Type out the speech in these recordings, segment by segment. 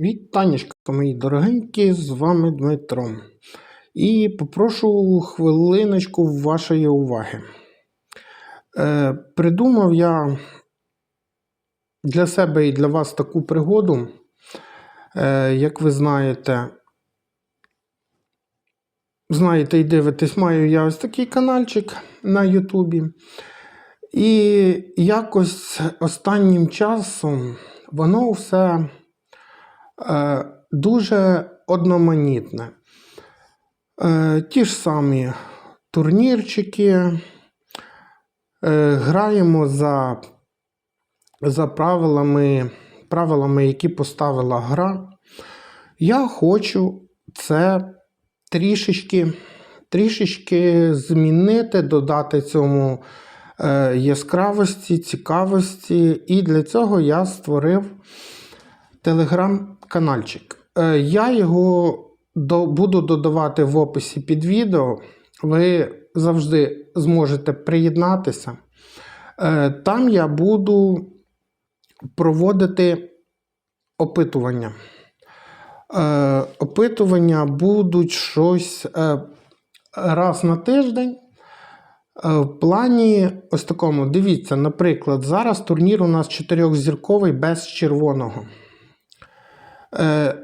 Вітанечка, мої дорогенькі, з вами Дмитро. І попрошу хвилиночку вашої уваги. Е, придумав я для себе і для вас таку пригоду. Е, як ви знаєте, знаєте і дивитесь, маю я ось такий каналчик на Ютубі. І якось останнім часом воно все дуже одноманітне. Е, ті ж самі турнірчики, е, граємо за, за правилами, правилами, які поставила гра. Я хочу це трішечки, трішечки змінити, додати цьому е, яскравості, цікавості. І для цього я створив телеграм-канальчик. Е, Я його буду додавати в описі під відео. Ви завжди зможете приєднатися. Е, Там я буду проводити опитування. Е, Опитування будуть щось раз на тиждень. В плані ось такому, дивіться, наприклад, зараз турнір у нас чотирьохзірковий без червоного. Е,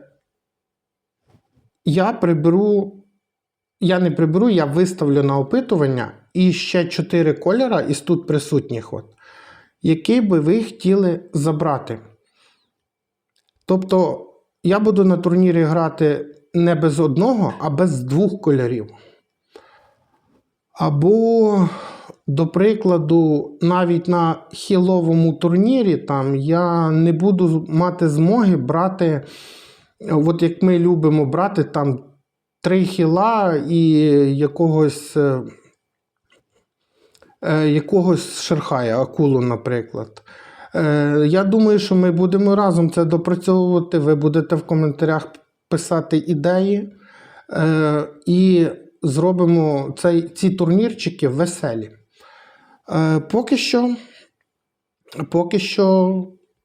я приберу, я не приберу, я виставлю на опитування і ще чотири кольора із тут присутніх, от, який би ви хотіли забрати. Тобто, я буду на турнірі грати не без одного, а без двох кольорів. Або, до прикладу, навіть на хіловому турнірі там я не буду мати змоги брати, от як ми любимо брати там три хіла і якогось, е, е, якогось шерхая, акулу, наприклад. Е, Я думаю, що ми будемо разом це допрацьовувати. Ви будете в коментарях писати ідеї. І зробимо цей, ці турнірчики веселі. Е, Поки що, поки що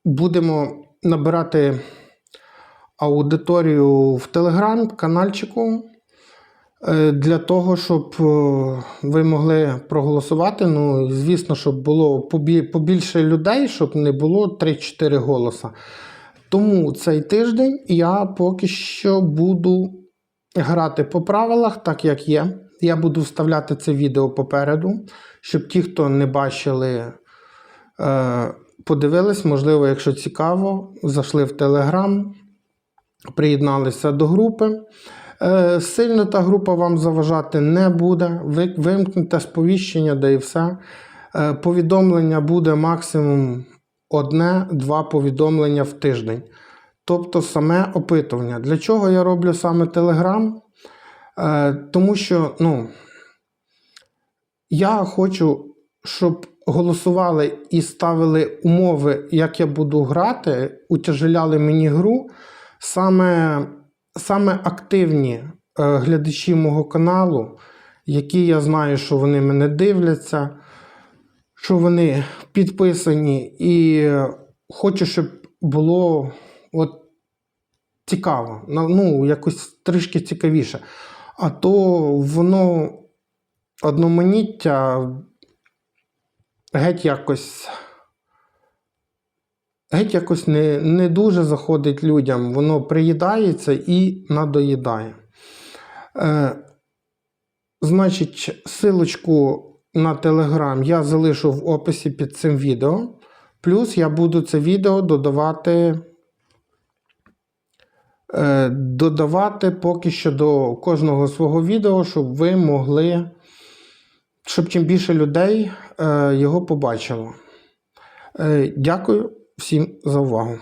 будемо набирати аудиторію в телеграм-канальчику е, для того, щоб е, ви могли проголосувати. Ну, звісно, щоб було побільше людей, щоб не було 3-4 голоса. Тому цей тиждень я поки що буду грати по правилах, так як є. Я буду вставляти це відео попереду, щоб ті, хто не бачили, е, подивились, можливо, якщо цікаво, зайшли в Телеграм, приєдналися до групи. Е, Сильно та група вам заважати не буде. Ви вимкнете сповіщення, да і все. Е, Повідомлення буде максимум одне-два повідомлення в тиждень. Тобто саме опитування. Для чого я роблю саме Телеграм? Е, тому що ну, я хочу, щоб голосували і ставили умови, як я буду грати, утяжеляли мені гру саме, саме активні е, глядачі мого каналу, які я знаю, що вони мене дивляться, що вони підписані, і е, хочу, щоб було от, цікаво, ну, якось трішки цікавіше. А то воно одноманіття геть якось. Геть якось не, не дуже заходить людям, воно приїдається і надоїдає. Е, значить, силочку на Телеграм я залишу в описі під цим відео. Плюс я буду це відео додавати. Е, додавати поки що до кожного свого відео, щоб ви могли, щоб чим більше людей е, його побачило. Е, Дякую всім за увагу.